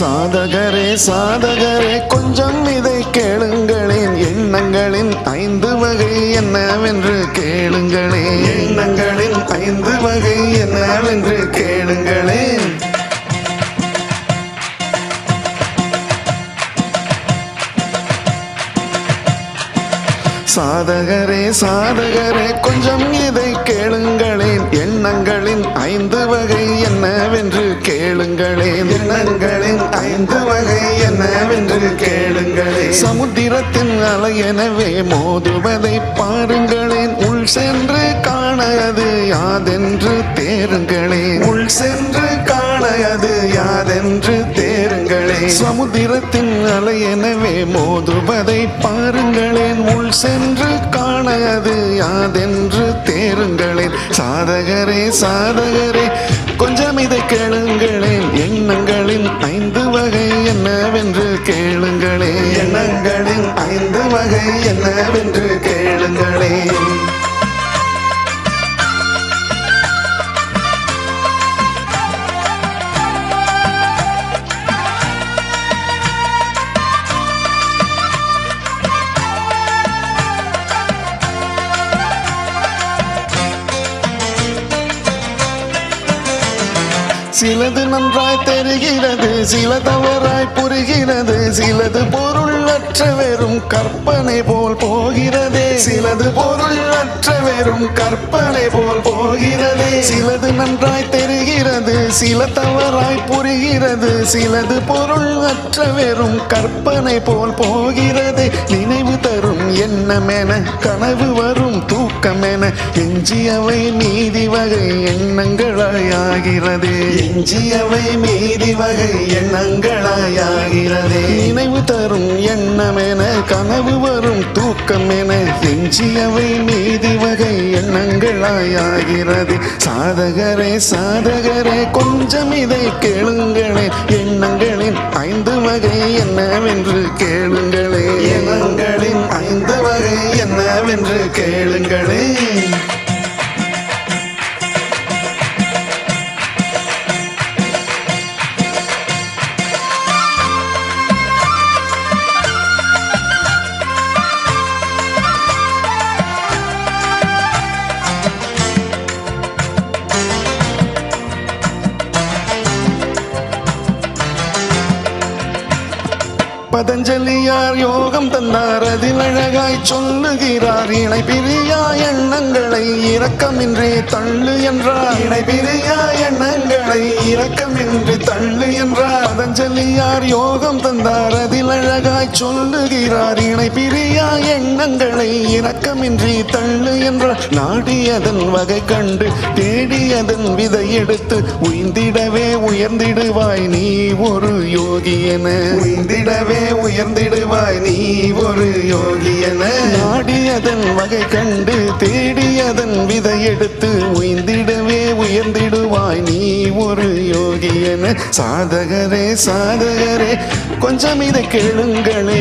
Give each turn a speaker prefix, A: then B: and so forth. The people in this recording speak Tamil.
A: சாதகரே சாதகரே கொஞ்சம் இதை கேளுங்களேன். எண்ணங்களின் ஐந்து வகை என்னவென்று கேளுங்களேன். எண்ணங்களின் ஐந்து வகை என்னவென்று கேளுங்களேன். சாதகரே சாதகரே கொஞ்சம் இதை கேளுங்களேன். எண்ணங்களின் ஐந்து வகை என்ன சமுத்திரத்தின் அலை எனவே மோதுவதை பாருங்களேன். உள் சென்று காண அது யாதென்று தேருங்களே உள் சென்று காண அது யாதென்று தேருங்களே சமுத்திரத்தின் அலையெனவே மோதுவதை பாருங்களேன். உள் சென்று காண அது யாதென்று தேருங்களேன். சாதகரே சாதகரே கொஞ்சம் இதை கேளுங்களேன். எண்ணங்களின் என்னவென்று கேளுங்களே. எண்ணங்களின் ஐந்து வகை என்னவென்று கே சிலது நன்றாய் தெரிகிறது சில தவறாய் புரிகிறது. சிலது பொருளற்ற வெறும் கற்பனை போல் போகிறதே. சிலது பொருளற்ற வெறும் கற்பனை போல் போகிறதே. சிலது நன்றாய் தெரிகிறது சில தவறாய் புரிகிறது. சிலது பொருள் அற்ற வெறும் கற்பனை போல் போகிறது. எண்ணமென கனவு வரும் தூக்கமென எஞ்சியவை நீதி வகை எண்ணங்களாயாகிறது. எஞ்சியவை மீதி வகை எண்ணங்களாயாகிறது. நினைவு தரும் எண்ணமென கனவு வரும் தூக்கமென எஞ்சியவை மீதி வகை எண்ணங்களாயாகிறது. சாதகரே சாதகரே கொஞ்சம் இதை கேளுங்களே. எண்ணங்களின் ஐந்து வகை என்னவென்று கேளுங்களே. எண்ணங்களின் ஐந்து பதஞ்சலியார் யோகம் தந்தார். அதில் அழகாய் சொல்லுகிறார் இணை பிரியா எண்ணங்களை இரக்கமின்றி தள்ளு என்றார். இணை பிரியா எண்ணங்களை இரக்கமின்றி தள்ளு என்றார். பதஞ்சலியார் யோகம் தந்தார் அதில் அழகாய் சொல்லுகிறார் இணை பிரியா எண்ணங்களை இரக்கமின்றி தள்ளு என்றார். நாடியதன் வகை கண்டு தேடியதன் விதை எடுத்து உய்ந்திடவே உயர்ந்திடுவாய் நீ ஒரு யோகி என. உய்ந்திடவே உயர்ந்திடுவாய் நீ ஒரு யோகியன நாடியதன் வகை கண்டு தேடியதன் விதை எடுத்து உயர்ந்திடவே உயர்ந்திடுவாய் நீ ஒரு யோகியன சாதகரே சாதகரே கொஞ்சம் இதை கேளுங்களே.